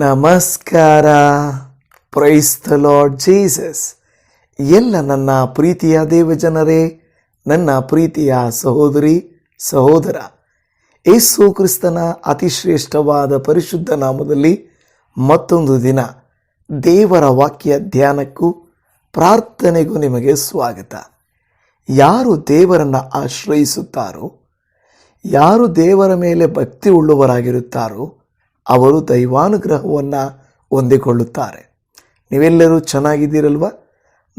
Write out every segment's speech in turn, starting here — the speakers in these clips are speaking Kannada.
ನಮಸ್ಕಾರ. ಪ್ರೈಸ್ ದ ಲಾರ್ಡ್ ಜೀಸಸ್ ಎಲ್ಲ ನನ್ನ ಪ್ರೀತಿಯ ದೇವಜನರೇ, ನನ್ನ ಪ್ರೀತಿಯ ಸಹೋದರಿ, ಸಹೋದರ. ಏಸು ಕ್ರಿಸ್ತನ ಅತಿಶ್ರೇಷ್ಠವಾದ ಪರಿಶುದ್ಧ ನಾಮದಲ್ಲಿ ಮತ್ತೊಂದು ದಿನ ದೇವರ ವಾಕ್ಯ ಧ್ಯಾನಕ್ಕೂ ಪ್ರಾರ್ಥನೆಗೂ ನಿಮಗೆ ಸ್ವಾಗತ. ಯಾರು ದೇವರನ್ನು ಆಶ್ರಯಿಸುತ್ತಾರೋ, ಯಾರು ದೇವರ ಮೇಲೆ ಭಕ್ತಿ ಉಳ್ಳವರಾಗಿರುತ್ತಾರೋ ಅವರು ದೈವಾನುಗ್ರಹವನ್ನು ಹೊಂದಿಕೊಳ್ಳುತ್ತಾರೆ. ನೀವೆಲ್ಲರೂ ಚೆನ್ನಾಗಿದ್ದೀರಲ್ವ?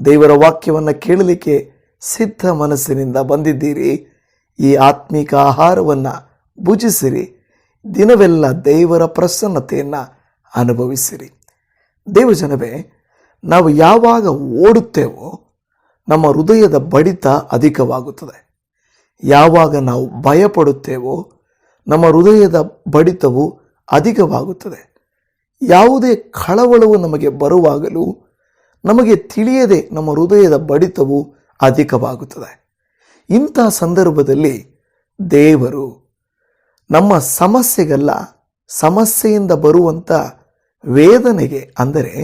ದೇವರ ವಾಕ್ಯವನ್ನು ಕೇಳಲಿಕ್ಕೆ ಸಿದ್ಧ ಮನಸ್ಸಿನಿಂದ ಬಂದಿದ್ದೀರಿ. ಈ ಆತ್ಮಿಕ ಆಹಾರವನ್ನು ಭುಜಿಸಿರಿ. ದಿನವೆಲ್ಲ ದೇವರ ಪ್ರಸನ್ನತೆಯನ್ನು ಅನುಭವಿಸಿರಿ. ದೇವಜನವೇ, ನಾವು ಯಾವಾಗ ಓಡುತ್ತೇವೋ ನಮ್ಮ ಹೃದಯದ ಬಡಿತ ಅಧಿಕವಾಗುತ್ತದೆ. ಯಾವಾಗ ನಾವು ಭಯಪಡುತ್ತೇವೋ ನಮ್ಮ ಹೃದಯದ ಬಡಿತವು ಅಧಿಕವಾಗುತ್ತದೆ. ಯಾವುದೇ ಕಳವಳವು ನಮಗೆ ಬರುವಾಗಲೂ ನಮಗೆ ತಿಳಿಯದೆ ನಮ್ಮ ಹೃದಯದ ಬಡಿತವು ಅಧಿಕವಾಗುತ್ತದೆ. ಇಂಥ ಸಂದರ್ಭದಲ್ಲಿ ದೇವರು ನಮ್ಮ ಸಮಸ್ಯೆಗಲ್ಲ, ಸಮಸ್ಯೆಯಿಂದ ಬರುವಂಥ ವೇದನೆಗೆ, ಅಂದರೆ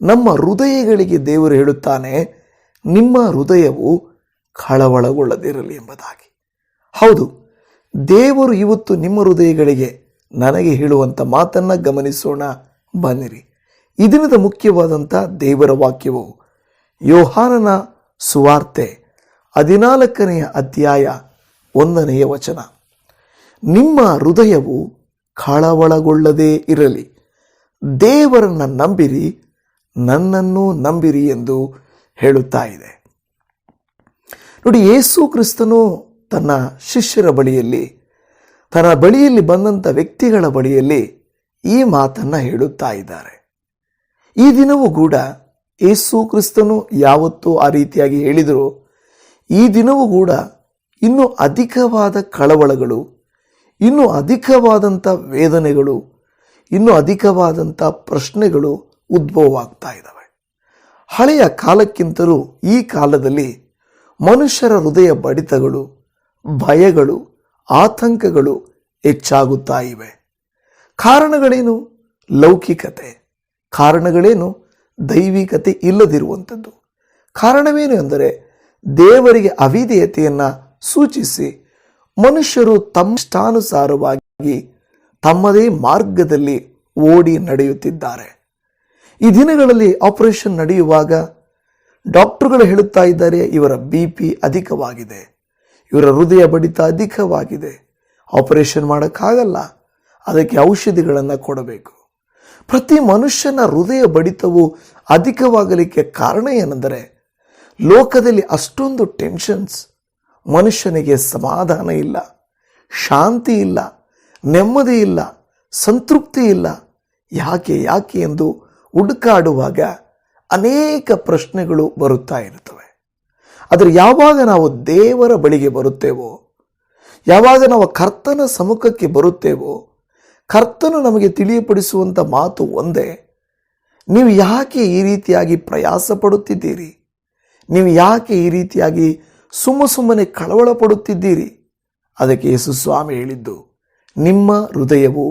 ನಮ್ಮ ಹೃದಯಗಳಿಗೆ ದೇವರು ಹೇಳುತ್ತಾನೆ, ನಿಮ್ಮ ಹೃದಯವು ಕಳವಳಗೊಳ್ಳದಿರಲಿ ಎಂಬುದಾಗಿ. ಹೌದು, ದೇವರು ಇವತ್ತು ನಿಮ್ಮ ಹೃದಯಗಳಿಗೆ ನನಗೆ ಹೇಳುವಂಥ ಮಾತನ್ನು ಗಮನಿಸೋಣ. ಬನ್ನಿರಿ. ಈ ದಿನದ ಮುಖ್ಯವಾದಂಥ ದೇವರ ವಾಕ್ಯವು ಯೋಹಾನನ ಸುವಾರ್ತೆ ಹದಿನಾಲ್ಕನೆಯ ಅಧ್ಯಾಯ ಒಂದನೆಯ ವಚನ. ನಿಮ್ಮ ಹೃದಯವು ಕಳವಳಗೊಳ್ಳದೇ ಇರಲಿ. ದೇವರನ್ನು ನಂಬಿರಿ, ನನ್ನನ್ನು ನಂಬಿರಿ ಎಂದು ಹೇಳುತ್ತಾ ಇದೆ. ನೋಡಿ, ಯೇಸು ಕ್ರಿಸ್ತನು ತನ್ನ ಶಿಷ್ಯರ ಬಳಿಯಲ್ಲಿ ತನ್ನ ಬಳಿಯಲ್ಲಿ ಬಂದಂಥ ವ್ಯಕ್ತಿಗಳ ಬಳಿಯಲ್ಲಿ ಈ ಮಾತನ್ನು ಹೇಳುತ್ತಾ ಇದ್ದಾರೆ. ಈ ದಿನವೂ ಕೂಡ ಯೇಸು ಕ್ರಿಸ್ತನು ಯಾವತ್ತೂ ಆ ರೀತಿಯಾಗಿ ಹೇಳಿದರು ಈ ದಿನವೂ ಕೂಡ ಇನ್ನೂ ಅಧಿಕವಾದ ಕಳವಳಗಳು, ಇನ್ನೂ ಅಧಿಕವಾದಂಥ ವೇದನೆಗಳು, ಇನ್ನೂ ಅಧಿಕವಾದಂಥ ಪ್ರಶ್ನೆಗಳು ಉದ್ಭವವಾಗ್ತಾ ಇದ್ದಾವೆ. ಹಳೆಯ ಕಾಲಕ್ಕಿಂತಲೂ ಈ ಕಾಲದಲ್ಲಿ ಮನುಷ್ಯರ ಹೃದಯ ಬಡಿತಗಳು, ಭಯಗಳು, ಆತಂಕಗಳು ಹೆಚ್ಚಾಗುತ್ತಾ ಇವೆ ಕಾರಣಗಳೇನು? ಲೌಕಿಕತೆ. ಕಾರಣಗಳೇನು? ದೈವಿಕತೆ ಇಲ್ಲದಿರುವಂಥದ್ದು. ಕಾರಣವೇನು ಅಂದರೆ ದೇವರಿಗೆ ಅವಿಧೇಯತೆಯನ್ನು ಸೂಚಿಸಿ ಮನುಷ್ಯರು ತಮ್ಮಿಷ್ಟಾನುಸಾರವಾಗಿ ತಮ್ಮದೇ ಮಾರ್ಗದಲ್ಲಿ ಓಡಿ ನಡೆಯುತ್ತಿದ್ದಾರೆ. ಈ ದಿನಗಳಲ್ಲಿ ಆಪರೇಷನ್ ನಡೆಯುವಾಗ ಡಾಕ್ಟರ್ಗಳು ಹೇಳುತ್ತಾ ಇದ್ದಾರೆ, ಇವರ ಬಿ ಪಿ ಅಧಿಕವಾಗಿದೆ. ಇವರ ಹೃದಯ ಬಡಿತ ಅಧಿಕವಾಗಿದೆ. ಆಪರೇಷನ್ ಮಾಡೋಕ್ಕಾಗಲ್ಲ. ಅದಕ್ಕೆ ಔಷಧಿಗಳನ್ನು ಕೊಡಬೇಕು. ಪ್ರತಿ ಮನುಷ್ಯನ ಹೃದಯ ಬಡಿತವು ಅಧಿಕವಾಗಲಿಕ್ಕೆ ಕಾರಣ ಏನೆಂದರೆ, ಲೋಕದಲ್ಲಿ ಅಷ್ಟೊಂದು ಟೆನ್ಷನ್ಸ್ ಮನುಷ್ಯನಿಗೆ ಸಮಾಧಾನ ಇಲ್ಲ, ಶಾಂತಿ ಇಲ್ಲ, ನೆಮ್ಮದಿ ಇಲ್ಲ, ಸಂತೃಪ್ತಿ ಇಲ್ಲ. ಯಾಕೆ ಯಾಕೆ ಎಂದು ಹುಡುಕಾಡುವಾಗ ಅನೇಕ ಪ್ರಶ್ನೆಗಳು ಬರುತ್ತಾ ಇರುತ್ತವೆ. ಆದರೆ ಯಾವಾಗ ನಾವು ದೇವರ ಬಳಿಗೆ ಬರುತ್ತೇವೋ ಯಾವಾಗ ನಾವು ಕರ್ತನ ಸಮ್ಮುಖಕ್ಕೆ ಬರುತ್ತೇವೋ, ಕರ್ತನು ನಮಗೆ ತಿಳಿಯಪಡಿಸುವಂಥ ಮಾತು ಒಂದೇ. ನೀವು ಯಾಕೆ ಈ ರೀತಿಯಾಗಿ ಪ್ರಯಾಸ ಪಡುತ್ತಿದ್ದೀರಿ ನೀವು ಯಾಕೆ ಈ ರೀತಿಯಾಗಿ ಸುಮ್ಮ ಸುಮ್ಮನೆ ಕಳವಳ ಪಡುತ್ತಿದ್ದೀರಿ ಅದಕ್ಕೆ ಯೇಸು ಸ್ವಾಮಿ ಹೇಳಿದ್ದು, ನಿಮ್ಮ ಹೃದಯವು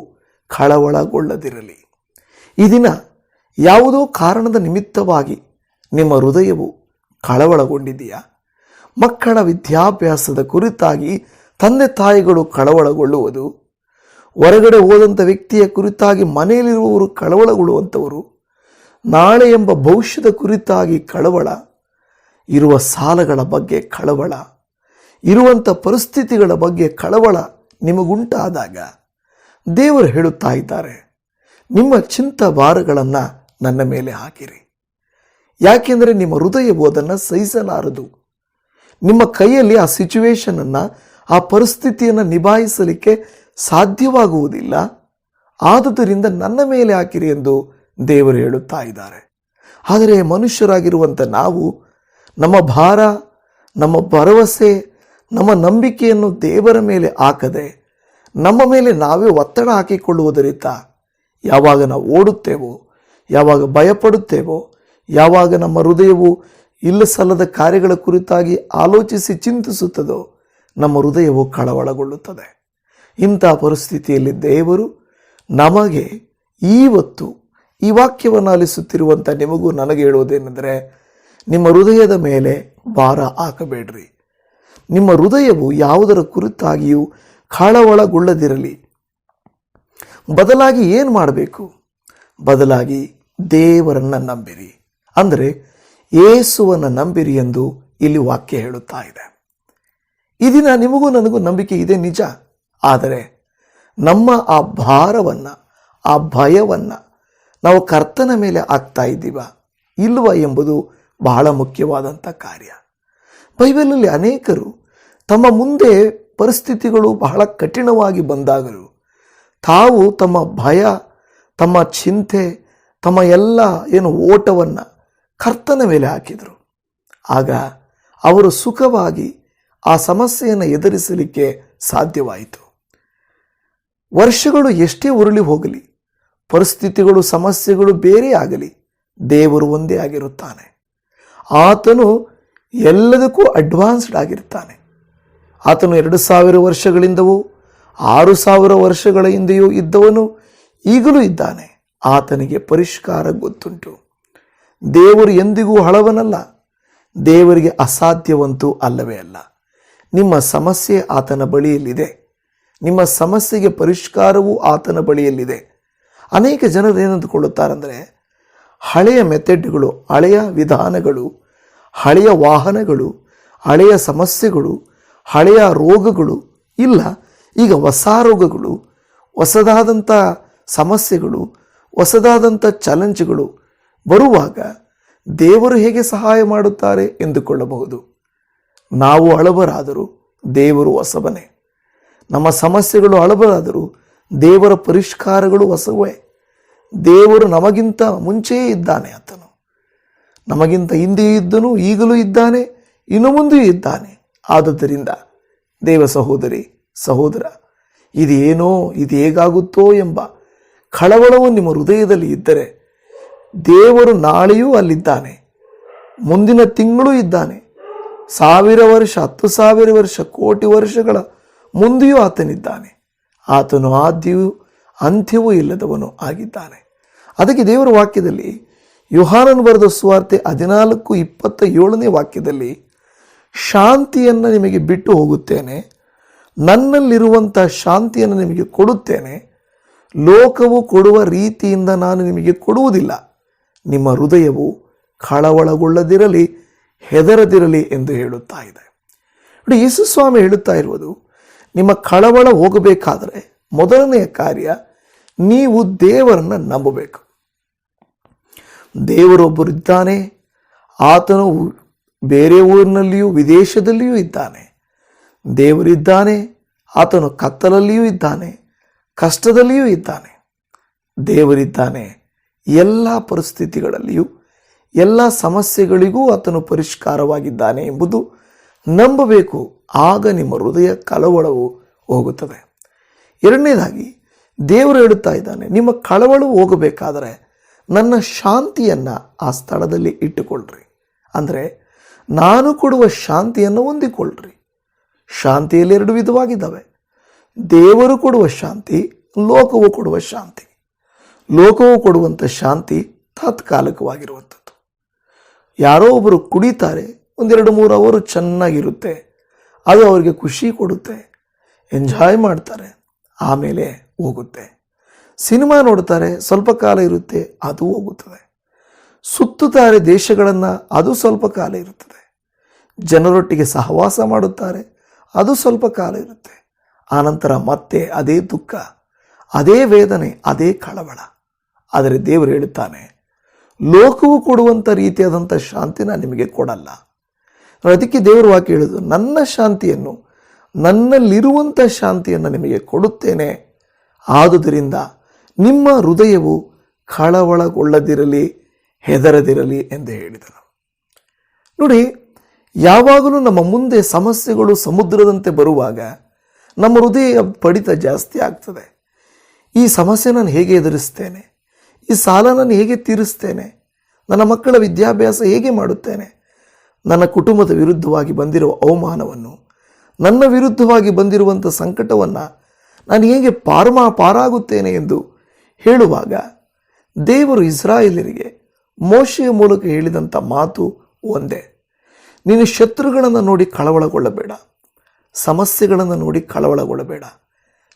ಕಳವಳಗೊಳ್ಳದಿರಲಿ. ಈ ದಿನ ಯಾವುದೋ ಕಾರಣದ ನಿಮಿತ್ತವಾಗಿ ನಿಮ್ಮ ಹೃದಯವು ಕಳವಳಗೊಂಡಿದೆಯಾ? ಮಕ್ಕಳ ವಿದ್ಯಾಭ್ಯಾಸದ ಕುರಿತಾಗಿ ತಂದೆ ತಾಯಿಗಳು ಕಳವಳಗೊಳ್ಳುವುದು, ಹೊರಗಡೆ ಹೋದಂಥ ವ್ಯಕ್ತಿಯ ಕುರಿತಾಗಿ ಮನೆಯಲ್ಲಿರುವವರು ಕಳವಳಗೊಳ್ಳುವಂಥವರು, ನಾಳೆ ಎಂಬ ಭವಿಷ್ಯದ ಕುರಿತಾಗಿ ಕಳವಳ, ಇರುವ ಸಾಲಗಳ ಬಗ್ಗೆ ಕಳವಳ ಇರುವಂಥ ಪರಿಸ್ಥಿತಿಗಳ ಬಗ್ಗೆ ಕಳವಳ ನಿಮಗುಂಟಾದಾಗ ದೇವರು ಹೇಳುತ್ತಾ ಇದ್ದಾರೆ, ನಿಮ್ಮ ಚಿಂತ ಭಾರಗಳನ್ನು ನನ್ನ ಮೇಲೆ ಹಾಕಿರಿ. ಯಾಕೆಂದರೆ ನಿಮ್ಮ ಹೃದಯವು ಅದನ್ನು ಸಹಿಸಲಾರದು. ನಿಮ್ಮ ಕೈಯಲ್ಲಿ ಆ ಸಿಚುವೇಶನನ್ನು ಆ ಪರಿಸ್ಥಿತಿಯನ್ನು ನಿಭಾಯಿಸಲಿಕ್ಕೆ ಸಾಧ್ಯವಾಗುವುದಿಲ್ಲ. ಆದುದರಿಂದ ನನ್ನ ಮೇಲೆ ಹಾಕಿರಿ ಎಂದು ದೇವರು ಹೇಳುತ್ತಾ ಇದ್ದಾರೆ. ಆದರೆ ಮನುಷ್ಯರಾಗಿರುವಂಥ ನಾವು, ನಮ್ಮ ಭಾರ, ನಮ್ಮ ಭರವಸೆ, ನಮ್ಮ ನಂಬಿಕೆಯನ್ನು ದೇವರ ಮೇಲೆ ಹಾಕದೆ, ನಮ್ಮ ಮೇಲೆ ನಾವೇ ಒತ್ತಡ ಹಾಕಿಕೊಳ್ಳುವುದರಿಂದ ಯಾವಾಗ ನಾವು ಓಡುತ್ತೇವೋ, ಯಾವಾಗ ಭಯಪಡುತ್ತೇವೋ, ಯಾವಾಗ ನಮ್ಮ ಹೃದಯವು ಇಲ್ಲ ಸಲ್ಲದ ಕಾರ್ಯಗಳ ಕುರಿತಾಗಿ ಆಲೋಚಿಸಿ ಚಿಂತಿಸುತ್ತದೋ ನಮ್ಮ ಹೃದಯವು ಕಳವಳಗೊಳ್ಳುತ್ತದೆ. ಇಂಥ ಪರಿಸ್ಥಿತಿಯಲ್ಲಿ ದೇವರು ನಮಗೆ ಇವತ್ತು ಈ ವಾಕ್ಯವನ್ನು ಆಲಿಸುತ್ತಿರುವಂಥ ನಿಮಗೂ ನನಗೆ ಹೇಳುವುದೇನೆಂದರೆ, ನಿಮ್ಮ ಹೃದಯದ ಮೇಲೆ ಭಾರ ಹಾಕಬೇಡ್ರಿ. ನಿಮ್ಮ ಹೃದಯವು ಯಾವುದರ ಕುರಿತಾಗಿಯೂ ಕಳವಳಗೊಳ್ಳದಿರಲಿ. ಬದಲಾಗಿ ಏನು ಮಾಡಬೇಕು? ಬದಲಾಗಿ ದೇವರನ್ನು ನಂಬಿರಿ. ಅಂದರೆ ಏಸುವನ್ನು ನಂಬಿರಿ ಎಂದು ಇಲ್ಲಿ ವಾಕ್ಯ ಹೇಳುತ್ತಾ ಇದೆ. ಈ ದಿನ ನಿಮಗೂ ನನಗೂ ನಂಬಿಕೆ ಇದೆ ನಿಜ. ಆದರೆ ನಮ್ಮ ಆ ಭಾರವನ್ನು, ಆ ಭಯವನ್ನು ನಾವು ಕರ್ತನ ಮೇಲೆ ಹಾಕ್ತಾ ಇದ್ದೀವ ಇಲ್ವ ಎಂಬುದು ಬಹಳ ಮುಖ್ಯವಾದಂಥ ಕಾರ್ಯ. ಬೈಬಲಲ್ಲಿ ಅನೇಕರು ತಮ್ಮ ಮುಂದೆ ಪರಿಸ್ಥಿತಿಗಳು ಬಹಳ ಕಠಿಣವಾಗಿ ಬಂದಾಗಲೂ ತಾವು ತಮ್ಮ ಭಯ, ತಮ್ಮ ಚಿಂತೆ, ತಮ್ಮ ಎಲ್ಲ ಏನು ಓಟವನ್ನು ಕರ್ತನ ಮೇಲೆ ಹಾಕಿದರು. ಆಗ ಅವರು ಸುಖವಾಗಿ ಆ ಸಮಸ್ಯೆಯನ್ನು ಎದುರಿಸಲಿಕ್ಕೆ ಸಾಧ್ಯವಾಯಿತು. ವರ್ಷಗಳು ಎಷ್ಟೇ ಉರುಳಿ ಹೋಗಲಿ, ಪರಿಸ್ಥಿತಿಗಳು, ಸಮಸ್ಯೆಗಳು ಬೇರೆ ಆಗಲಿ, ದೇವರು ಒಂದೇ ಆಗಿರುತ್ತಾನೆ. ಆತನು ಎಲ್ಲದಕ್ಕೂ ಅಡ್ವಾನ್ಸ್ಡ್ ಆಗಿರ್ತಾನೆ. ಆತನು ಎರಡು ಸಾವಿರ ವರ್ಷಗಳಿಂದವೂ, ಆರು ಸಾವಿರ ವರ್ಷಗಳ ಹಿಂದೆಯೂ ಇದ್ದವನು ಈಗಲೂ ಇದ್ದಾನೆ. ಆತನಿಗೆ ಪರಿಷ್ಕಾರ ಗೊತ್ತುಂಟು. ದೇವರು ಎಂದಿಗೂ ಹಳವನಲ್ಲ. ದೇವರಿಗೆ ಅಸಾಧ್ಯವಂತೂ ಅಲ್ಲವೇ ಅಲ್ಲ. ನಿಮ್ಮ ಸಮಸ್ಯೆ ಆತನ ಬಳಿಯಲ್ಲಿದೆ. ನಿಮ್ಮ ಸಮಸ್ಯೆಗೆ ಪರಿಷ್ಕಾರವೂ ಆತನ ಬಳಿಯಲ್ಲಿದೆ. ಅನೇಕ ಜನರು ಏನಂದುಕೊಳ್ಳುತ್ತಾರೆಂದರೆ, ಹಳೆಯ ಮೆಥಡ್ಗಳು, ಹಳೆಯ ವಿಧಾನಗಳು, ಹಳೆಯ ವಾಹನಗಳು, ಹಳೆಯ ಸಮಸ್ಯೆಗಳು, ಹಳೆಯ ರೋಗಗಳು, ಇಲ್ಲ, ಈಗ ಹೊಸ ರೋಗಗಳು, ಹೊಸದಾದಂಥ ಸಮಸ್ಯೆಗಳು, ಹೊಸದಾದಂಥ ಚಾಲೆಂಜ್ಗಳು ಬರುವಾಗ ದೇವರು ಹೇಗೆ ಸಹಾಯ ಮಾಡುತ್ತಾರೆ ಎಂದುಕೊಳ್ಳಬಹುದು. ನಾವು ಹಳಬರಾದರೂ ದೇವರು ಹೊಸಬನೇ. ನಮ್ಮ ಸಮಸ್ಯೆಗಳು ಹಳಬರಾದರೂ ದೇವರ ಪರಿಷ್ಕಾರಗಳು ಹೊಸವೇ. ದೇವರು ನಮಗಿಂತ ಮುಂಚೆಯೇ ಇದ್ದಾನೆ ಆತನು. ನಮಗಿಂತ ಹಿಂದೆಯೂ ಇದ್ದನು, ಈಗಲೂ ಇದ್ದಾನೆ, ಇನ್ನು ಮುಂದೆಯೂ ಇದ್ದಾನೆ. ಆದುದರಿಂದ ದೇವ ಸಹೋದರಿ, ಸಹೋದರ ಇದೇನೋ ಇದು ಹೇಗಾಗುತ್ತೋ ಎಂಬ ಕಳವಳವು ನಿಮ್ಮ ಹೃದಯದಲ್ಲಿ ಇದ್ದರೆ ದೇವರು ನಾಳೆಯೂ ಅಲ್ಲಿದ್ದಾನೆ, ಮುಂದಿನ ತಿಂಗಳೂ ಇದ್ದಾನೆ. ಸಾವಿರ ವರ್ಷ, ಹತ್ತು ಸಾವಿರ ವರ್ಷ, ಕೋಟಿ ವರ್ಷಗಳ ಮುಂದೆಯೂ ಆತನಿದ್ದಾನೆ. ಆತನು ಆದ್ಯೂ ಅಂತ್ಯವೂ ಇಲ್ಲದವನು ಆಗಿದ್ದಾನೆ. ಅದಕ್ಕೆ ದೇವರ ವಾಕ್ಯದಲ್ಲಿ ಯುಹಾನನ್ ಬರೆದ ಸುವಾರ್ತೆ ಹದಿನಾಲ್ಕು ಇಪ್ಪತ್ತ ಏಳನೇ ವಾಕ್ಯದಲ್ಲಿ, ಶಾಂತಿಯನ್ನು ನಿಮಗೆ ಬಿಟ್ಟು ಹೋಗುತ್ತೇನೆ ನನ್ನಲ್ಲಿರುವಂಥ ಶಾಂತಿಯನ್ನು ನಿಮಗೆ ಕೊಡುತ್ತೇನೆ, ಲೋಕವು ಕೊಡುವ ರೀತಿಯಿಂದ ನಾನು ನಿಮಗೆ ಕೊಡುವುದಿಲ್ಲ. ನಿಮ್ಮ ಹೃದಯವು ಕಳವಳಗೊಳ್ಳದಿರಲಿ ಹೆದರದಿರಲಿ ಎಂದು ಹೇಳುತ್ತಾ ಇದೆ. ನೋಡಿ ಯೇಸು ಸ್ವಾಮಿ ಹೇಳುತ್ತಾ ಇರುವುದು, ನಿಮ್ಮ ಕಳವಳ ಹೋಗಬೇಕಾದರೆ ಮೊದಲನೆಯ ಕಾರ್ಯ ನೀವು ದೇವರನ್ನು ನಂಬಬೇಕು. ದೇವರೊಬ್ಬರಿದ್ದಾನೆ ಆತನು ಬೇರೆ ಊರಿನಲ್ಲಿಯೂ ವಿದೇಶದಲ್ಲಿಯೂ ಇದ್ದಾನೆ. ದೇವರಿದ್ದಾನೆ ಆತನು ಕತ್ತಲಲ್ಲಿಯೂ ಇದ್ದಾನೆ, ಕಷ್ಟದಲ್ಲಿಯೂ ಇದ್ದಾನೆ. ದೇವರಿದ್ದಾನೆ, ಎಲ್ಲ ಪರಿಸ್ಥಿತಿಗಳಲ್ಲಿಯೂ ಎಲ್ಲ ಸಮಸ್ಯೆಗಳಿಗೂ ಆತನು ಪರಿಷ್ಕಾರವಾಗಿದ್ದಾನೆ ಎಂಬುದು ನಂಬಬೇಕು. ಆಗ ನಿಮ್ಮ ಹೃದಯ ಕಳವಳವು ಹೋಗುತ್ತದೆ. ಎರಡನೇದಾಗಿ, ದೇವರು ಹೇಳುತ್ತಾ ಇದ್ದಾನೆ, ನಿಮ್ಮ ಕಳವಳು ಹೋಗಬೇಕಾದರೆ ನನ್ನ ಶಾಂತಿಯನ್ನು ಆ ಸ್ಥಳದಲ್ಲಿ ಇಟ್ಟುಕೊಳ್ಳ್ರಿ ಅಂದರೆ, ನಾನು ಕೊಡುವ ಶಾಂತಿಯನ್ನು ಹೊಂದಿಕೊಳ್ಳ್ರಿ ಶಾಂತಿಯಲ್ಲಿ ಎರಡು ವಿಧವಾಗಿದ್ದಾವೆ. ದೇವರು ಕೊಡುವ ಶಾಂತಿ, ಲೋಕವು ಕೊಡುವ ಶಾಂತಿ. ಲೋಕವು ಕೊಡುವಂಥ ಶಾಂತಿ ತಾತ್ಕಾಲಿಕವಾಗಿರುವಂಥದ್ದು. ಯಾರೋ ಒಬ್ಬರು ಕುಡಿತಾರೆ, ಒಂದೆರಡು ಮೂರು ಅವರು ಚೆನ್ನಾಗಿರುತ್ತೆ. ಅದು ಅವರಿಗೆ ಖುಷಿ ಕೊಡುತ್ತೆ ಎಂಜಾಯ್ ಮಾಡ್ತಾರೆ, ಆಮೇಲೆ ಹೋಗುತ್ತೆ. ಸಿನಿಮಾ ನೋಡ್ತಾರೆ, ಸ್ವಲ್ಪ ಕಾಲ ಇರುತ್ತೆ, ಅದು ಹೋಗುತ್ತದೆ. ಸುತ್ತುತ್ತಾರೆ ದೇಶಗಳನ್ನು, ಅದು ಸ್ವಲ್ಪ ಕಾಲ ಇರುತ್ತದೆ. ಜನರೊಟ್ಟಿಗೆ ಸಹವಾಸ ಮಾಡುತ್ತಾರೆ, ಅದು ಸ್ವಲ್ಪ ಕಾಲ ಇರುತ್ತೆ. ಆನಂತರ ಮತ್ತೆ ಅದೇ ದುಃಖ, ಅದೇ ವೇದನೆ, ಅದೇ ಕಳವಳ. ಆದರೆ ದೇವರು ಹೇಳುತ್ತಾನೆ ಲೋಕವು ಕೊಡುವಂಥ ರೀತಿಯಾದಂಥ ಶಾಂತಿನ ನಿಮಗೆ ಕೊಡಲ್ಲ. ಅದಕ್ಕೆ ದೇವರು ವಾಕ್ಯ ಹೇಳುದು ನನ್ನ ಶಾಂತಿಯನ್ನು ನನ್ನಲ್ಲಿರುವಂಥ ಶಾಂತಿಯನ್ನು ನಿಮಗೆ ಕೊಡುತ್ತೇನೆ. ಆದುದರಿಂದ ನಿಮ್ಮ ಹೃದಯವು ಕಳವಳಗೊಳ್ಳದಿರಲಿ, ಹೆದರದಿರಲಿ ಎಂದು ಹೇಳಿದನು. ನೋಡಿ, ಯಾವಾಗಲೂ ನಮ್ಮ ಮುಂದೆ ಸಮಸ್ಯೆಗಳು ಸಮುದ್ರದಂತೆ ಬರುವಾಗ ನಮ್ಮ ಹೃದಯ ಪಡಿತ ಜಾಸ್ತಿ ಆಗ್ತದೆ. ಈ ಸಮಸ್ಯೆ ನಾನು ಹೇಗೆ ಎದುರಿಸ್ತೇನೆ? ಈ ಸಾಲ ನಾನು ಹೇಗೆ ತೀರಿಸ್ತೇನೆ? ನನ್ನ ಮಕ್ಕಳ ವಿದ್ಯಾಭ್ಯಾಸ ಹೇಗೆ ಮಾಡುತ್ತೇನೆ? ನನ್ನ ಕುಟುಂಬದ ವಿರುದ್ಧವಾಗಿ ಬಂದಿರುವ ಅವಮಾನವನ್ನು, ನನ್ನ ವಿರುದ್ಧವಾಗಿ ಬಂದಿರುವಂಥ ಸಂಕಟವನ್ನು ನಾನು ಹೇಗೆ ಪಾರಮಾ ಪಾರಾಗುತ್ತೇನೆ ಎಂದು ಹೇಳುವಾಗ ದೇವರು ಇಸ್ರಾಯೇಲರಿಗೆ ಮೋಶೆಯ ಮೂಲಕ ಹೇಳಿದಂಥ ಮಾತು ಒಂದೇ. ನೀನು ಶತ್ರುಗಳನ್ನು ನೋಡಿ ಕಳವಳಗೊಳ್ಳಬೇಡ, ಸಮಸ್ಯೆಗಳನ್ನು ನೋಡಿ ಕಳವಳಗೊಳ್ಳಬೇಡ.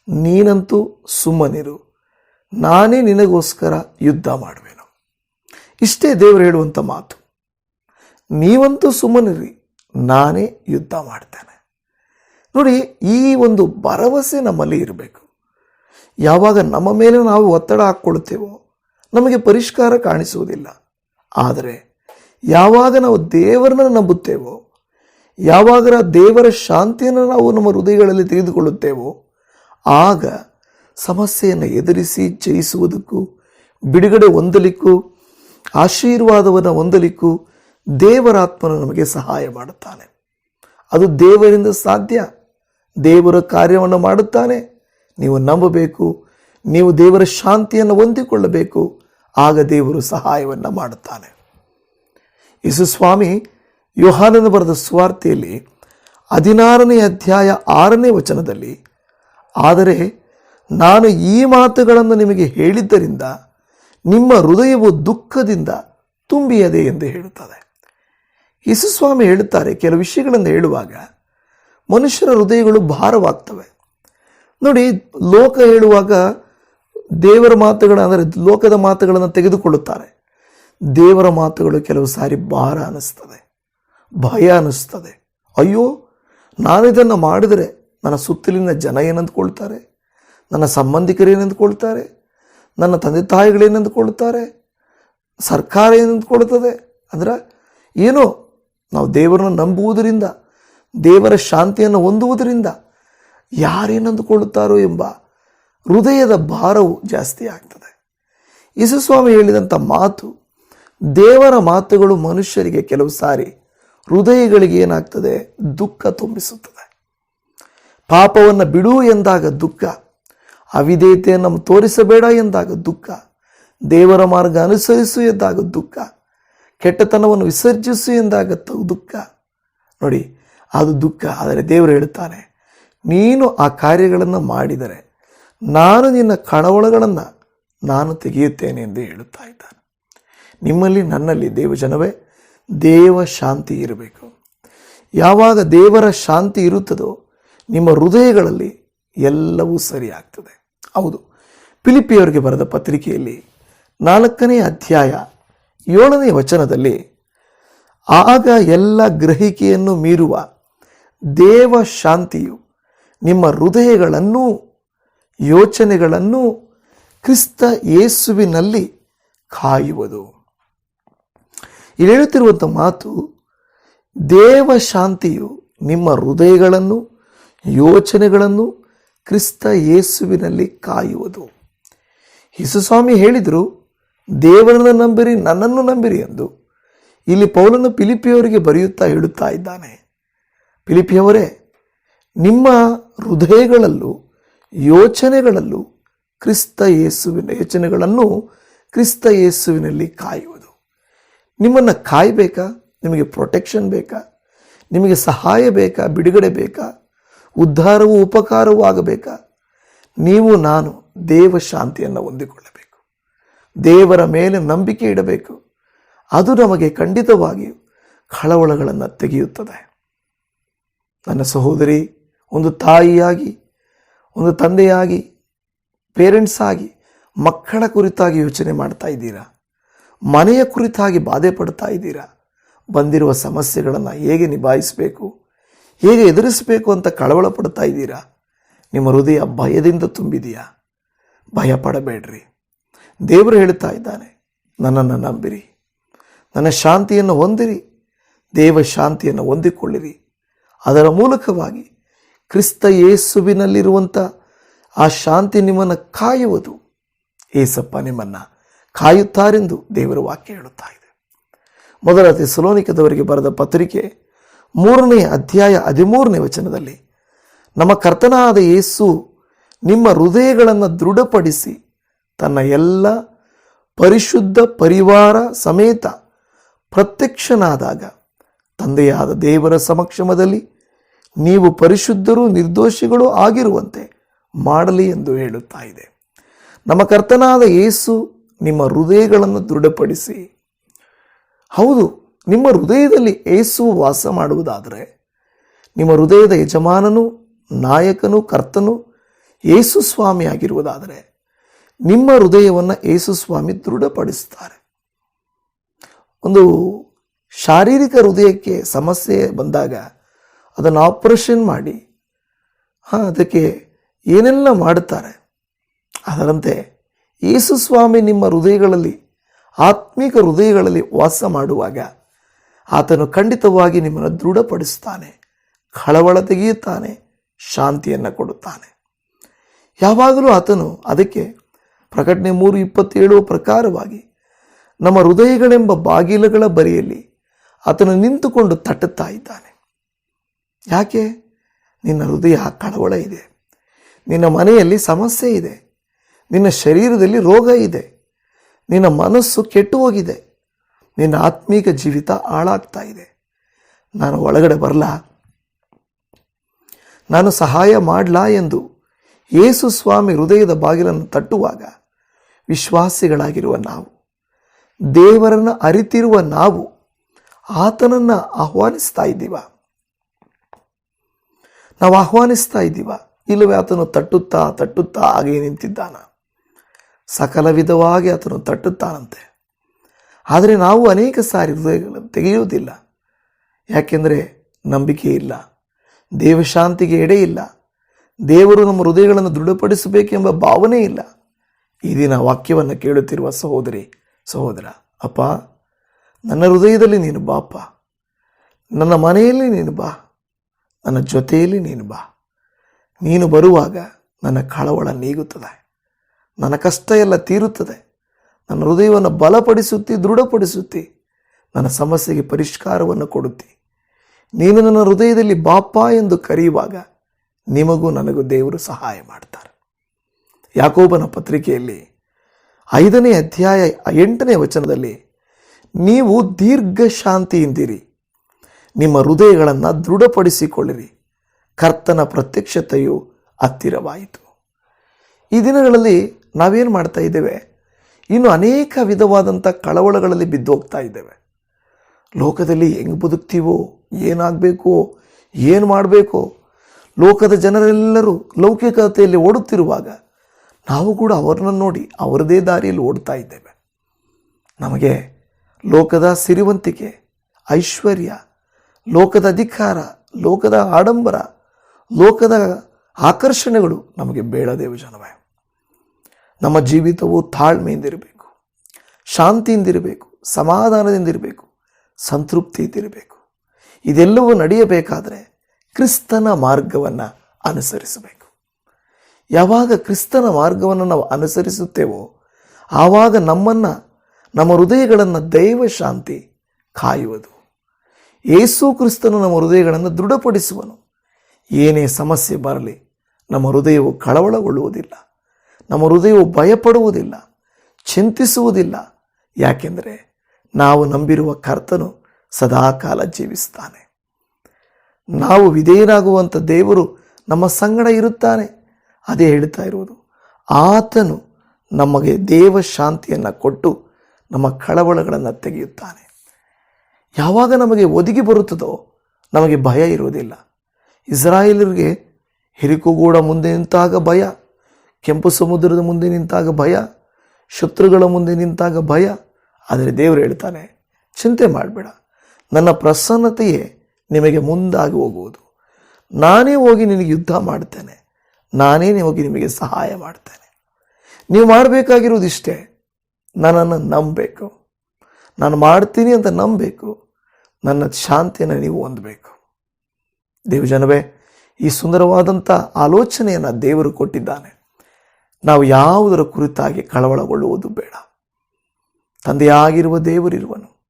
ನೀನಂತೂ ಸುಮ್ಮನಿರು. ನಾನೇ ನಿನಗೋಸ್ಕರ ಯುದ್ಧ ಮಾಡುವೆನು. ಇಷ್ಟೇ ದೇವರು ಹೇಳುವಂಥ ಮಾತು. ನೀವಂತೂ ಸುಮ್ಮನಿರಿ, ನಾನೇ ಯುದ್ಧ ಮಾಡ್ತೇನೆ. ನೋಡಿ, ಈ ಒಂದು ಭರವಸೆ ನಮ್ಮಲ್ಲಿ ಇರಬೇಕು. ಯಾವಾಗ ನಮ್ಮ ಮೇಲೆ ನಾವು ಒತ್ತಡ ಹಾಕ್ಕೊಳ್ತೇವೋ, ನಮಗೆ ಪರಿಷ್ಕಾರ ಕಾಣಿಸುವುದಿಲ್ಲ. ಆದರೆ, ಯಾವಾಗ ನಾವು ದೇವರನ್ನ ನಂಬುತ್ತೇವೋ, ಯಾವಾಗ ದೇವರ ಶಾಂತಿಯನ್ನು ನಾವು ನಮ್ಮ ಹೃದಯಗಳಲ್ಲಿ ತೆಗೆದುಕೊಳ್ಳುತ್ತೇವೋ, ಆಗ ಸಮಸ್ಯೆಯನ್ನು ಎದುರಿಸಿ ಜಯಿಸುವುದಕ್ಕೂ, ಬಿಡುಗಡೆ ಹೊಂದಲಿಕ್ಕೂ, ಆಶೀರ್ವಾದವನ್ನು ಹೊಂದಲಿಕ್ಕೂ ದೇವರಾತ್ಮನು ನಮಗೆ ಸಹಾಯ ಮಾಡುತ್ತಾನೆ. ಅದು ದೇವರಿಂದ ಸಾಧ್ಯ. ದೇವರ ಕಾರ್ಯವನ್ನು ಮಾಡುತ್ತಾನೆ. ನೀವು ನಂಬಬೇಕು. ನೀವು ದೇವರ ಶಾಂತಿಯನ್ನು ಹೊಂದಿಕೊಳ್ಳಬೇಕು. ಆಗ ದೇವರು ಸಹಾಯವನ್ನು ಮಾಡುತ್ತಾನೆ. ಯೇಸುಸ್ವಾಮಿ ಯೋಹಾನನ ಬರೆದ ಸ್ವಾರ್ಥೆಯಲ್ಲಿ ಹದಿನಾರನೇ ಅಧ್ಯಾಯ ಆರನೇ ವಚನದಲ್ಲಿ, ಆದರೆ ನಾನು ಈ ಮಾತುಗಳನ್ನು ನಿಮಗೆ ಹೇಳಿದ್ದರಿಂದ ನಿಮ್ಮ ಹೃದಯವು ದುಃಖದಿಂದ ತುಂಬಿಯದೆ ಎಂದು ಹೇಳುತ್ತದೆ. ಯೇಸುಸ್ವಾಮಿ ಹೇಳುತ್ತಾರೆ, ಕೆಲವು ವಿಷಯಗಳನ್ನು ಹೇಳುವಾಗ ಮನುಷ್ಯರ ಹೃದಯಗಳು ಭಾರವಾಗ್ತವೆ. ನೋಡಿ, ಲೋಕ ಹೇಳುವಾಗ ದೇವರ ಮಾತುಗಳ ಅಂದರೆ ಲೋಕದ ಮಾತುಗಳನ್ನು ತೆಗೆದುಕೊಳ್ಳುತ್ತಾರೆ. ದೇವರ ಮಾತುಗಳು ಕೆಲವು ಸಾರಿ ಭಾರ ಅನ್ನಿಸ್ತದೆ, ಭಯ ಅನ್ನಿಸ್ತದೆ. ಅಯ್ಯೋ, ನಾನಿದನ್ನು ಮಾಡಿದರೆ ನನ್ನ ಸುತ್ತಲಿನ ಜನ ಏನಂದ್ಕೊಳ್ತಾರೆ? ನನ್ನ ಸಂಬಂಧಿಕರು ಏನಂದ್ಕೊಳ್ತಾರೆ ನನ್ನ ತಂದೆ ತಾಯಿಗಳೇನೆಂದುಕೊಳ್ಳುತ್ತಾರೆ ಸರ್ಕಾರ ಏನಂದ್ಕೊಳ್ತದೆ ಅಂದ್ರೆ ಏನೋ? ನಾವು ದೇವರನ್ನು ನಂಬುವುದರಿಂದ, ದೇವರ ಶಾಂತಿಯನ್ನು ಹೊಂದುವುದರಿಂದ ಯಾರೇನಂದುಕೊಳ್ಳುತ್ತಾರೋ ಎಂಬ ಹೃದಯದ ಭಾರವು ಜಾಸ್ತಿ ಆಗ್ತದೆ. ಯೇಸುಸ್ವಾಮಿ ಹೇಳಿದಂಥ ಮಾತು, ದೇವರ ಮಾತುಗಳು ಮನುಷ್ಯರಿಗೆ ಕೆಲವು ಸಾರಿ ಹೃದಯಗಳಿಗೆ ಏನಾಗ್ತದೆ? ದುಃಖ ತುಂಬಿಸುತ್ತದೆ. ಪಾಪವನ್ನು ಬಿಡು ಎಂದಾಗ ದುಃಖ ಅವಿಧೇಯತೆಯನ್ನು ತೋರಿಸಬೇಡ ಎಂದಾಗ ದುಃಖ. ದೇವರ ಮಾರ್ಗ ಅನುಸರಿಸು ಎಂದಾಗ ದುಃಖ. ಕೆಟ್ಟತನವನ್ನು ವಿಸರ್ಜಿಸು ಎಂದಾಗ ದುಃಖ. ನೋಡಿ, ಅದು ದುಃಖ. ಆದರೆ ದೇವರು ಹೇಳುತ್ತಾನೆ, ನೀನು ಆ ಕಾರ್ಯಗಳನ್ನು ಮಾಡಿದರೆ ನಾನು ನಿನ್ನ ಕಳವಳಗಳನ್ನು ನಾನು ತೆಗೆಯುತ್ತೇನೆ ಎಂದು ಹೇಳುತ್ತಾ ಇದ್ದಾನೆ. ನಿಮ್ಮಲ್ಲಿ ನನ್ನಲ್ಲಿ ದೇವಜನವೇ, ದೇವ ಶಾಂತಿ ಇರಬೇಕು. ಯಾವಾಗ ದೇವರ ಶಾಂತಿ ಇರುತ್ತದೋ ನಿಮ್ಮ ಹೃದಯಗಳಲ್ಲಿ ಎಲ್ಲವೂ ಸರಿಯಾಗ್ತದೆ. ಹೌದು. ಪಿಲಿಪಿಯವರಿಗೆ ಬರೆದ ಪತ್ರಿಕೆಯಲ್ಲಿ ನಾಲ್ಕನೇ ಅಧ್ಯಾಯ ಏಳನೇ ವಚನದಲ್ಲಿ, ಆಗ ಎಲ್ಲ ಗ್ರಹಿಕೆಯನ್ನು ಮೀರುವ ದೇವ ಶಾಂತಿಯು ನಿಮ್ಮ ಹೃದಯಗಳನ್ನು ಯೋಚನೆಗಳನ್ನು ಕ್ರಿಸ್ತ ಯೇಸುವಿನಲ್ಲಿ ಕಾಯುವುದು. ಇಲ್ಲಿ ಹೇಳುತ್ತಿರುವಂಥ ಮಾತು, ದೇವ ಶಾಂತಿಯು ನಿಮ್ಮ ಹೃದಯಗಳನ್ನು ಯೋಚನೆಗಳನ್ನು ಕ್ರಿಸ್ತ ಯೇಸುವಿನಲ್ಲಿ ಕಾಯುವುದು. ಯೇಸುಸ್ವಾಮಿ ಹೇಳಿದರು, ದೇವರನ್ನು ನಂಬಿರಿ, ನನ್ನನ್ನು ನಂಬಿರಿ ಎಂದು. ಇಲ್ಲಿ ಪೌಲನು ಪಿಲಿಪಿಯವರಿಗೆ ಬರೆಯುತ್ತಾ ಹೇಳುತ್ತಾ ಇದ್ದಾನೆ. ಪಿಲಿಪಿಯವರೇ ನಿಮ್ಮ ಹೃದಯಗಳಲ್ಲೂ, ಯೋಚನೆಗಳಲ್ಲೂ ಕ್ರಿಸ್ತ ಯೇಸುವಿನ, ಯೋಚನೆಗಳನ್ನು ಕ್ರಿಸ್ತ ಯೇಸುವಿನಲ್ಲಿ ಕಾಯುವುದು. ನಿಮ್ಮನ್ನು ಕಾಯಬೇಕಾ? ನಿಮಗೆ ಪ್ರೊಟೆಕ್ಷನ್ ಬೇಕಾ? ನಿಮಗೆ ಸಹಾಯ ಬೇಕಾ? ಬಿಡುಗಡೆ ಬೇಕಾ? ಉದ್ಧಾರವೂ ಉಪಕಾರವೂ ಆಗಬೇಕಾ? ನೀವು, ನಾನು ದೇವ ಶಾಂತಿಯನ್ನು ಹೊಂದಿಕೊಳ್ಳಬೇಕು. ದೇವರ ಮೇಲೆ ನಂಬಿಕೆ ಇಡಬೇಕು. ಅದು ನಮಗೆ ಖಂಡಿತವಾಗಿಯೂ ಕಳವಳಗಳನ್ನು ತೆಗೆಯುತ್ತದೆ. ನನ್ನ ಸಹೋದರಿ, ಒಂದು ತಾಯಿಯಾಗಿ, ಒಂದು ತಂದೆಯಾಗಿ ಪೇರೆಂಟ್ಸ್ ಆಗಿ, ಮಕ್ಕಳ ಕುರಿತಾಗಿ ಯೋಚನೆ ಮಾಡ್ತಾ ಇದ್ದೀರಾ? ಮನೆಯ ಕುರಿತಾಗಿ ಬಾಧೆ ಪಡ್ತಾ ಇದ್ದೀರಾ? ಬಂದಿರುವ ಸಮಸ್ಯೆಗಳನ್ನು ಹೇಗೆ ನಿಭಾಯಿಸಬೇಕು? ಹೇಗೆ ಎದುರಿಸಬೇಕು ಅಂತ ಕಳವಳ ಪಡ್ತಾ ಇದ್ದೀರಾ? ನಿಮ್ಮ ಹೃದಯ ಭಯದಿಂದ ತುಂಬಿದೆಯಾ? ಭಯ ಪಡಬೇಡ್ರಿ ದೇವರು ಹೇಳ್ತಾ ಇದ್ದಾನೆ, ನನ್ನನ್ನು ನಂಬಿರಿ. ನನ್ನ ಶಾಂತಿಯನ್ನು ಹೊಂದಿರಿ. ದೇವ ಶಾಂತಿಯನ್ನು ಹೊಂದಿಕೊಳ್ಳಿರಿ. ಅದರ ಮೂಲಕವಾಗಿ ಕ್ರಿಸ್ತ ಯೇಸುವಿನಲ್ಲಿರುವಂಥ ಆ ಶಾಂತಿ ನಿಮ್ಮನ್ನು ಕಾಯುವುದು. ಏಸಪ್ಪ ನಿಮ್ಮನ್ನು ಕಾಯುತ್ತಾರೆಂದು ದೇವರ ವಾಕ್ಯ ಹೇಳುತ್ತಾ ಇದೆ. ಮೊದಲ ಸಲೋನಿಕದವರಿಗೆ ಬರೆದ ಪತ್ರಿಕೆ ಮೂರನೇ ಅಧ್ಯಾಯ ಹದಿಮೂರನೇ ವಚನದಲ್ಲಿ ನಮ್ಮ ಕರ್ತನಾದ ಯೇಸು ನಿಮ್ಮ ಹೃದಯಗಳನ್ನು ದೃಢಪಡಿಸಿ ತನ್ನ ಎಲ್ಲ ಪರಿಶುದ್ಧ ಪರಿವಾರ ಸಮೇತ ಪ್ರತ್ಯಕ್ಷನಾದಾಗ ತಂದೆಯಾದ ದೇವರ ಸಮಕ್ಷಮದಲ್ಲಿ ನೀವು ಪರಿಶುದ್ಧರೂ, ನಿರ್ದೋಷಿಗಳು ಆಗಿರುವಂತೆ ಮಾಡಲಿ ಎಂದು ಹೇಳುತ್ತಾ ಇದೆ. ನಮ್ಮ ಕರ್ತನಾದ ಯೇಸು ನಿಮ್ಮ ಹೃದಯಗಳನ್ನು ದೃಢಪಡಿಸಿ, ಹೌದು ನಿಮ್ಮ ಹೃದಯದಲ್ಲಿ ಏಸು ವಾಸ ಮಾಡುವುದಾದರೆ ನಿಮ್ಮ ಹೃದಯದ ಯಜಮಾನನು, ನಾಯಕನು, ಕರ್ತನು ಯೇಸು ಸ್ವಾಮಿ ಆಗಿರುವುದಾದರೆ ನಿಮ್ಮ ಹೃದಯವನ್ನು ಯೇಸು ಸ್ವಾಮಿ ದೃಢಪಡಿಸ್ತಾರೆ ಒಂದು ಶಾರೀರಿಕ ಹೃದಯಕ್ಕೆ ಸಮಸ್ಯೆ ಬಂದಾಗ ಅದನ್ನು ಆಪರೇಷನ್ ಮಾಡಿ ಅದಕ್ಕೆ ಏನೆಲ್ಲ ಮಾಡುತ್ತಾರೆ? ಅದರಂತೆ ಯೇಸು ಸ್ವಾಮಿ ನಿಮ್ಮ ಹೃದಯಗಳಲ್ಲಿ, ಆತ್ಮಿಕ ಹೃದಯಗಳಲ್ಲಿ ವಾಸ ಮಾಡುವಾಗ ಆತನು ಖಂಡಿತವಾಗಿ ನಿಮ್ಮನ್ನು ದೃಢಪಡಿಸ್ತಾನೆ ಕಳವಳ ತೆಗೆಯುತ್ತಾನೆ ಶಾಂತಿಯನ್ನು ಕೊಡುತ್ತಾನೆ. ಯಾವಾಗಲೂ ಆತನು ಅದಕ್ಕೆ ಪ್ರಕಟಣೆ ಮೂರು ಇಪ್ಪತ್ತೇಳು ಪ್ರಕಾರವಾಗಿ ನಮ್ಮ ಹೃದಯಗಳೆಂಬ ಬಾಗಿಲುಗಳ ಬರಿಯಲ್ಲಿ ಆತನು ನಿಂತುಕೊಂಡು ತಟ್ಟುತ್ತಾ ಇದ್ದಾನೆ. ಯಾಕೆ? ನಿನ್ನ ಹೃದಯ ಕಳವಳ ಇದೆ. ನಿನ್ನ ಮನೆಯಲ್ಲಿ ಸಮಸ್ಯೆ ಇದೆ. ನಿನ್ನ ಶರೀರದಲ್ಲಿ ರೋಗ ಇದೆ. ನಿನ್ನ ಮನಸ್ಸು ಕೆಟ್ಟು ಹೋಗಿದೆ ನಿನ್ನ ಆತ್ಮೀಕ ಜೀವಿತ ಹಾಳಾಗ್ತಾ ಇದೆ. ನಾನು ಒಳಗಡೆ ಬರಲಾ? ನಾನು ಸಹಾಯ ಮಾಡಲಾ ಎಂದು ಯೇಸು ಸ್ವಾಮಿ ಹೃದಯದ ಬಾಗಿಲನ್ನು ತಟ್ಟುವಾಗ ವಿಶ್ವಾಸಿಗಳಾಗಿರುವ ನಾವು, ದೇವರನ್ನು ಅರಿತಿರುವ ನಾವು ಆತನನ್ನು ಆಹ್ವಾನಿಸ್ತಾ ಇದ್ದೀವ? ನಾವು ಆಹ್ವಾನಿಸ್ತಾ ಇದ್ದೀವ? ಇಲ್ಲವೇ ಆತನು ತಟ್ಟುತ್ತಾ ತಟ್ಟುತ್ತಾ ಹಾಗೆ ನಿಂತಿದ್ದಾನ? ಸಕಲ ವಿಧವಾಗಿ ಆತನು ತಟ್ಟುತ್ತಾನಂತೆ. ಆದರೆ ನಾವು ಅನೇಕ ಸಾರಿ ಹೃದಯಗಳನ್ನು ತೆಗೆಯುವುದಿಲ್ಲ. ಯಾಕೆಂದರೆ ನಂಬಿಕೆ ಇಲ್ಲ. ದೇವಶಾಂತಿಗೆ ಎಡೆ ಇಲ್ಲ. ದೇವರು ನಮ್ಮ ಹೃದಯಗಳನ್ನು ದೃಢಪಡಿಸಬೇಕೆಂಬ ಭಾವನೆ ಇಲ್ಲ. ಈ ದಿನ ವಾಕ್ಯವನ್ನು ಕೇಳುತ್ತಿರುವ ಸಹೋದರಿ, ಸಹೋದರ, ಅಪ್ಪ, ನನ್ನ ಹೃದಯದಲ್ಲಿ ನೀನು ಬಾಪ್ಪ ನನ್ನ ಮನೆಯಲ್ಲಿ ನೀನು ಬಾ. ನನ್ನ ಜೊತೆಯಲ್ಲಿ ನೀನು ಬಾ. ನೀನು ಬರುವಾಗ ನನ್ನ ಕಳವಳ ನೀಗುತ್ತದೆ. ನನ್ನ ಕಷ್ಟ ಎಲ್ಲ ತೀರುತ್ತದೆ. ನನ್ನ ಹೃದಯವನ್ನು ಬಲಪಡಿಸುತ್ತಿ, ದೃಢಪಡಿಸುತ್ತಿ, ನನ್ನ ಸಮಸ್ಯೆಗೆ ಪರಿಷ್ಕಾರವನ್ನು ಕೊಡುತ್ತಿ. ನೀನು ನನ್ನ ಹೃದಯದಲ್ಲಿ ಬಾಪ ಎಂದು ಕರೆಯುವಾಗ ನಿಮಗೂ ನನಗೂ ದೇವರು ಸಹಾಯ ಮಾಡ್ತಾರೆ. ಯಾಕೋಬನ ಪತ್ರಿಕೆಯಲ್ಲಿ ಐದನೇ ಅಧ್ಯಾಯ ಎಂಟನೇ ವಚನದಲ್ಲಿ, ನೀವು ದೀರ್ಘ ಶಾಂತಿಯಿಂದಿರಿ ನಿಮ್ಮ ಹೃದಯಗಳನ್ನು ದೃಢಪಡಿಸಿಕೊಳ್ಳಿರಿ, ಕರ್ತನ ಪ್ರತ್ಯಕ್ಷತೆಯು ಹತ್ತಿರವಾಯಿತು. ಈ ದಿನಗಳಲ್ಲಿ ನಾವೇನು ಮಾಡ್ತಾ ಇದ್ದೇವೆ? ಇನ್ನು ಅನೇಕ ವಿಧವಾದಂಥ ಕಳವಳಗಳಲ್ಲಿ ಬಿದ್ದು ಹೋಗ್ತಾ ಇದ್ದೇವೆ. ಲೋಕದಲ್ಲಿ ಹೆಂಗೆ ಬದುಕ್ತೀವೋ, ಏನಾಗಬೇಕೋ, ಏನು ಮಾಡಬೇಕೋ, ಲೋಕದ ಜನರೆಲ್ಲರೂ ಲೌಕಿಕತೆಯಲ್ಲಿ ಓಡುತ್ತಿರುವಾಗ ನಾವು ಕೂಡ ಅವರನ್ನು ನೋಡಿ ಅವರದೇ ದಾರಿಯಲ್ಲಿ ಓಡ್ತಾ ಇದ್ದೇವೆ. ನಮಗೆ ಲೋಕದ ಸಿರಿವಂತಿಕೆ, ಐಶ್ವರ್ಯ, ಲೋಕದ ಅಧಿಕಾರ, ಲೋಕದ ಆಡಂಬರ, ಲೋಕದ ಆಕರ್ಷಣೆಗಳು ನಮಗೆ ಬೇಡ ದೇವಜನವೇ ನಮ್ಮ ಜೀವಿತವು ತಾಳ್ಮೆಯಿಂದ ಇರಬೇಕು ಶಾಂತಿಯಿಂದಿರಬೇಕು ಸಂತೃಪ್ತಿಯಿಂದ ಸಂತೃಪ್ತಿಯಿಂದಿರಬೇಕು. ಇದೆಲ್ಲವೂ ನಡೆಯಬೇಕಾದರೆ ಕ್ರಿಸ್ತನ ಮಾರ್ಗವನ್ನು ಅನುಸರಿಸಬೇಕು. ಯಾವಾಗ ಕ್ರಿಸ್ತನ ಮಾರ್ಗವನ್ನು ನಾವು ಅನುಸರಿಸುತ್ತೇವೋ, ಆವಾಗ ನಮ್ಮನ್ನು, ನಮ್ಮ ಹೃದಯಗಳನ್ನು ದೈವ ಶಾಂತಿ ಕಾಯುವುದು. ಏಸು ಕ್ರಿಸ್ತನು ನಮ್ಮ ಹೃದಯಗಳನ್ನು ದೃಢಪಡಿಸುವನು. ಏನೇ ಸಮಸ್ಯೆ ಬರಲಿ, ನಮ್ಮ ಹೃದಯವು ಕಳವಳಗೊಳ್ಳುವುದಿಲ್ಲ. ನಮ್ಮ ಹೃದಯವು ಭಯಪಡುವುದಿಲ್ಲ, ಚಿಂತಿಸುವುದಿಲ್ಲ. ಯಾಕೆಂದರೆ ನಾವು ನಂಬಿರುವ ಕರ್ತನು ಸದಾಕಾಲ ಜೀವಿಸ್ತಾನೆ ನಾವು ವಿಧೇಯನಾಗುವಂಥ ದೇವರು ನಮ್ಮ ಸಂಗಡ ಇರುತ್ತಾನೆ. ಅದೇ ಹೇಳ್ತಾ ಇರುವುದು, ಆತನು ನಮಗೆ ದೇವ ಶಾಂತಿಯನ್ನು ಕೊಟ್ಟು ನಮ್ಮ ಕಳವಳಗಳನ್ನು ತೆಗೆಯುತ್ತಾನೆ. ಯಾವಾಗ ನಮಗೆ ಒದಗಿ ಬರುತ್ತದೋ ನಮಗೆ ಭಯ ಇರುವುದಿಲ್ಲ. ಇಸ್ರಾಯೇಲರಿಗೆ ಹಿರಿಕುಗೂಡ ಮುಂದೆ ನಿಂತಾಗ ಭಯ. ಕೆಂಪು ಸಮುದ್ರದ ಮುಂದೆ ನಿಂತಾಗ ಭಯ, ಶತ್ರುಗಳ ಮುಂದೆ ನಿಂತಾಗ ಭಯ. ಆದರೆ ದೇವರು ಹೇಳ್ತಾನೆ, ಚಿಂತೆ ಮಾಡಬೇಡ. ನನ್ನ ಪ್ರಸನ್ನತೆಯೇ ನಿಮಗೆ ಮುಂದಾಗಿ ಹೋಗುವುದು. ನಾನೇ ಹೋಗಿ ನಿನಗೆ ಯುದ್ಧ ಮಾಡ್ತೇನೆ. ನಾನೇ ಹೋಗಿ ನಿಮಗೆ ಸಹಾಯ ಮಾಡ್ತೇನೆ. ನೀವು ಮಾಡಬೇಕಾಗಿರೋದು ಇಷ್ಟೇ ನನ್ನನ್ನು ನಂಬಬೇಕು. ನಾನು ಮಾಡ್ತೀನಿ ಅಂತ ನಂಬಬೇಕು. ನನ್ನ ಶಾಂತಿಯನ್ನು ನೀವು ಹೊಂದಬೇಕು. ದೇವಜನವೇ, ಈ ಸುಂದರವಾದಂಥ ಆಲೋಚನೆಯನ್ನು ದೇವರು ಕೊಟ್ಟಿದ್ದಾನೆ. ನಾವು ಯಾವುದರ ಕುರಿತಾಗಿ ಕಳವಳಗೊಳ್ಳುವುದು ಬೇಡ. ತಂದೆಯಾಗಿರುವ ದೇವರಿರುವನು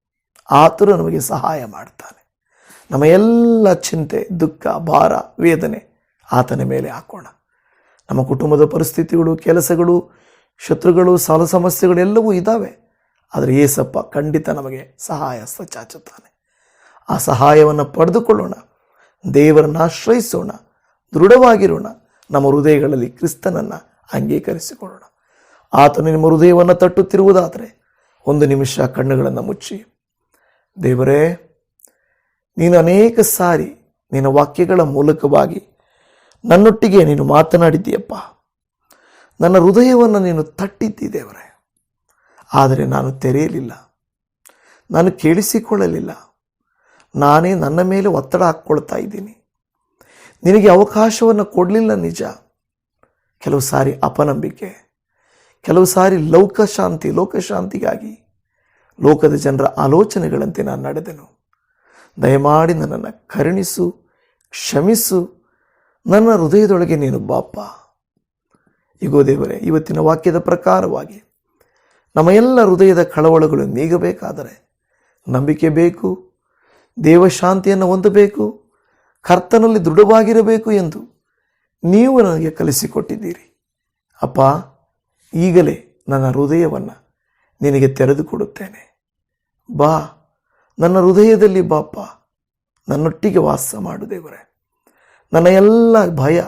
ಆತನು ನಮಗೆ ಸಹಾಯ ಮಾಡ್ತಾನೆ. ನಮ್ಮ ಎಲ್ಲ ಚಿಂತೆ, ದುಃಖ, ಭಾರ, ವೇದನೆ ಆತನ ಮೇಲೆ ಹಾಕೋಣ. ನಮ್ಮ ಕುಟುಂಬದ ಪರಿಸ್ಥಿತಿಗಳು, ಕೆಲಸಗಳು, ಶತ್ರುಗಳು, ಸಾಲ ಸಮಸ್ಯೆಗಳು ಎಲ್ಲವೂ ಇದ್ದಾವೆ. ಆದರೆ ಏಸಪ್ಪ ಖಂಡಿತ ನಮಗೆ ಸಹಾಯ ಚಾಚುತ್ತಾನೆ ಆ ಸಹಾಯವನ್ನು ಪಡೆದುಕೊಳ್ಳೋಣ. ದೇವರನ್ನು ಆಶ್ರಯಿಸೋಣ. ದೃಢವಾಗಿರೋಣ. ನಮ್ಮ ಹೃದಯಗಳಲ್ಲಿ ಕ್ರಿಸ್ತನನ್ನು ಅಂಗೀಕರಿಸಿಕೊಳ್ಳೋಣ. ಆತನು ನಿಮ್ಮ ಹೃದಯವನ್ನು ತಟ್ಟುತ್ತಿರುವುದಾದರೆ ಒಂದು ನಿಮಿಷ ಕಣ್ಣುಗಳನ್ನು ಮುಚ್ಚಿ. ದೇವರೇ, ನೀನು ಅನೇಕ ಸಾರಿ ನಿನ್ನ ವಾಕ್ಯಗಳ ಮೂಲಕವಾಗಿ ನನ್ನೊಟ್ಟಿಗೆ ನೀನು ಮಾತನಾಡಿದ್ದೀಯಪ್ಪ. ನನ್ನ ಹೃದಯವನ್ನು ನೀನು ತಟ್ಟಿದ್ದಿ ದೇವರೇ. ಆದರೆ ನಾನು ತೆರೆಯಲಿಲ್ಲ. ನಾನು ಕೇಳಿಸಿಕೊಳ್ಳಲಿಲ್ಲ. ನಾನೇ ನನ್ನ ಮೇಲೆ ಒತ್ತಡ ಹಾಕ್ಕೊಳ್ತಾ ಇದ್ದೀನಿ. ನಿನಗೆ ಅವಕಾಶವನ್ನು ಕೊಡಲಿಲ್ಲ ನಿಜ. ಕೆಲವು ಸಾರಿ ಅಪನಂಬಿಕೆ, ಕೆಲವು ಸಾರಿ ಲೋಕಶಾಂತಿ, ಲೋಕಶಾಂತಿಗಾಗಿ ಲೋಕದ ಜನರ ಆಲೋಚನೆಗಳಂತೆ ನಾನು ನಡೆದೆನು. ದಯಮಾಡಿ ನನ್ನನ್ನು ಕರುಣಿಸು, ಕ್ಷಮಿಸು. ನನ್ನ ಹೃದಯದೊಳಗೆ ನೀನು ಬಾಪ್ಪ. ಇಗೋ ದೇವರೇ, ಇವತ್ತಿನ ವಾಕ್ಯದ ಪ್ರಕಾರವಾಗಿ ನಮ್ಮ ಎಲ್ಲ ಹೃದಯದ ಕಳವಳಗಳು ನೀಗಬೇಕಾದರೆ ನಂಬಿಕೆ ಬೇಕು, ದೇವಶಾಂತಿಯನ್ನು ಹೊಂದಬೇಕು, ಕರ್ತನಲ್ಲಿ ದೃಢವಾಗಿರಬೇಕು ಎಂದು ನೀವು ನನಗೆ ಕಲಿಸಿಕೊಟ್ಟಿದ್ದೀರಿ. ಅಪ್ಪ, ಈಗಲೇ ನನ್ನ ಹೃದಯವನ್ನು ನಿನಗೆ ತೆರೆದುಕೊಡುತ್ತೇನೆ ಬಾ, ನನ್ನ ಹೃದಯದಲ್ಲಿ ಬಾಪ್ಪ ನನ್ನೊಟ್ಟಿಗೆ ವಾಸ ಮಾಡು ದೇವರೇ. ನನ್ನ ಎಲ್ಲ ಭಯ,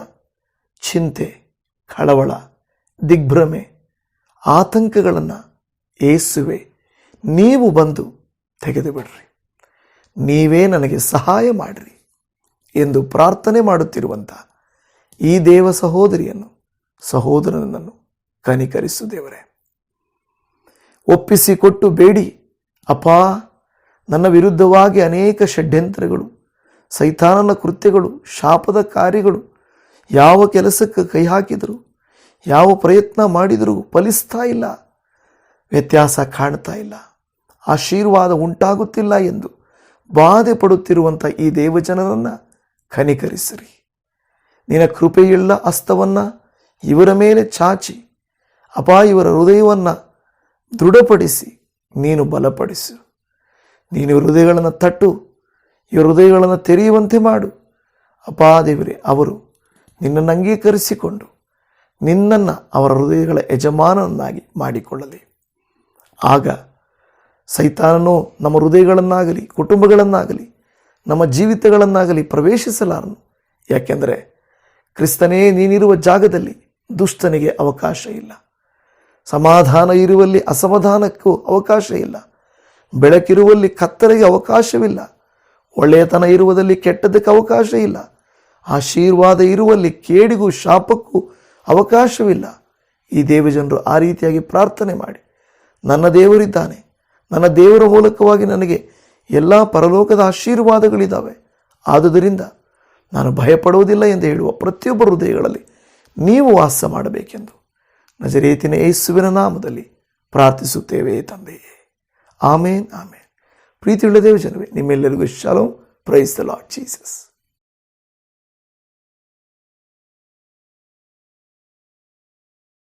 ಚಿಂತೆ, ಕಳವಳ, ದಿಗ್ಭ್ರಮೆ, ಆತಂಕಗಳನ್ನು ಏಸುವೆ, ನೀವು ಬಂದು ತೆಗೆದು ಬಿಡ್ರಿ ನೀವೇ ನನಗೆ ಸಹಾಯ ಮಾಡಿರಿ ಎಂದು ಪ್ರಾರ್ಥನೆ ಮಾಡುತ್ತಿರುವಂಥ ಈ ದೇವ ಸಹೋದರಿಯನ್ನು, ಸಹೋದರನನ್ನು ಕನಿಕರಿಸು ದೇವರೇ. ಒಪ್ಪಿಸಿಕೊಟ್ಟು ಬೇಡಿ, ಅಪ್ಪ, ನನ್ನ ವಿರುದ್ಧವಾಗಿ ಅನೇಕ ಷಡ್ಯಂತ್ರಗಳು, ಸೈತಾನನ ಕೃತ್ಯಗಳು, ಶಾಪದ ಕಾರ್ಯಗಳು, ಯಾವ ಕೆಲಸಕ್ಕೆ ಕೈ ಹಾಕಿದರೂ ಯಾವ ಪ್ರಯತ್ನ ಮಾಡಿದರೂ ಫಲಿಸ್ತಾ ಇಲ್ಲ, ವ್ಯತ್ಯಾಸ ಕಾಣ್ತಾ ಇಲ್ಲ, ಆಶೀರ್ವಾದ ಉಂಟಾಗುತ್ತಿಲ್ಲ ಎಂದು ಬಾಧೆ ಪಡುತ್ತಿರುವಂಥ ಈ ದೇವಜನರನ್ನು ಕನಿಕರಿಸಿರಿ. ನಿನ್ನ ಕೃಪೆಯುಳ್ಳ ಹಸ್ತವನ್ನು ಇವರ ಮೇಲೆ ಚಾಚಿ ಅಪ ಇವರ ಹೃದಯವನ್ನು ದೃಢಪಡಿಸಿ ನೀನು ಬಲಪಡಿಸು. ನೀನು ಹೃದಯಗಳನ್ನು ತಟ್ಟು, ಈ ಹೃದಯಗಳನ್ನು ತೆರೆಯುವಂತೆ ಮಾಡು. ಅಪಾ ದೇವರೇ, ಅವರು ನಿನ್ನನ್ನು ಅಂಗೀಕರಿಸಿಕೊಂಡು ನಿನ್ನನ್ನು ಅವರ ಹೃದಯಗಳ ಯಜಮಾನನನ್ನಾಗಿ ಮಾಡಿಕೊಳ್ಳಲಿ. ಆಗ ಸೈತಾನನು ನಮ್ಮ ಹೃದಯಗಳನ್ನಾಗಲಿ, ಕುಟುಂಬಗಳನ್ನಾಗಲಿ, ನಮ್ಮ ಜೀವಿತಗಳನ್ನಾಗಲಿ ಪ್ರವೇಶಿಸಲಾರನು. ಯಾಕೆಂದರೆ ಕ್ರಿಸ್ತನೇ, ನೀನಿರುವ ಜಾಗದಲ್ಲಿ ದುಷ್ಟನಿಗೆ ಅವಕಾಶ ಇಲ್ಲ. ಸಮಾಧಾನ ಇರುವಲ್ಲಿ ಅಸಮಾಧಾನಕ್ಕೂ ಅವಕಾಶ ಇಲ್ಲ. ಬೆಳಕಿರುವಲ್ಲಿ ಕತ್ತರಿಗೆ ಅವಕಾಶವಿಲ್ಲ. ಒಳ್ಳೆಯತನ ಇರುವುದಲ್ಲಿ ಕೆಟ್ಟದಕ್ಕೆ ಅವಕಾಶ ಇಲ್ಲ. ಆಶೀರ್ವಾದ ಇರುವಲ್ಲಿ ಕೇಡಿಗೂ ಶಾಪಕ್ಕೂ ಅವಕಾಶವಿಲ್ಲ. ಈ ದೇವಜನರು ಆ ರೀತಿಯಾಗಿ ಪ್ರಾರ್ಥನೆ ಮಾಡಿ. ನನ್ನ ದೇವರಿದ್ದಾನೆ. ನನ್ನ ದೇವರ ಮೂಲಕವಾಗಿ ನನಗೆ ಎಲ್ಲ ಪರಲೋಕದ ಆಶೀರ್ವಾದಗಳಿದ್ದಾವೆ ಆದುದರಿಂದ ನಾನು ಭಯಪಡುವುದಿಲ್ಲ ಎಂದು ಹೇಳುವ ಪ್ರತಿಯೊಬ್ಬ ಹೃದಯಗಳಲ್ಲಿ ನೀವು ವಾಸ ಮಾಡಬೇಕೆಂದು ನಜರೇತಿನ ಯೇಸುವಿನ ನಾಮದಲ್ಲಿ ಪ್ರಾರ್ಥಿಸುತ್ತೇವೆ ತಂದೆಯೇ. ಆಮೇನ್ ಆಮೇನ್. ಪ್ರೀತಿಯುಳ್ಳ ದೇವಜನವೇ, ನಿಮ್ಮೆಲ್ಲರಿಗೂ shalom praise the lord Jesus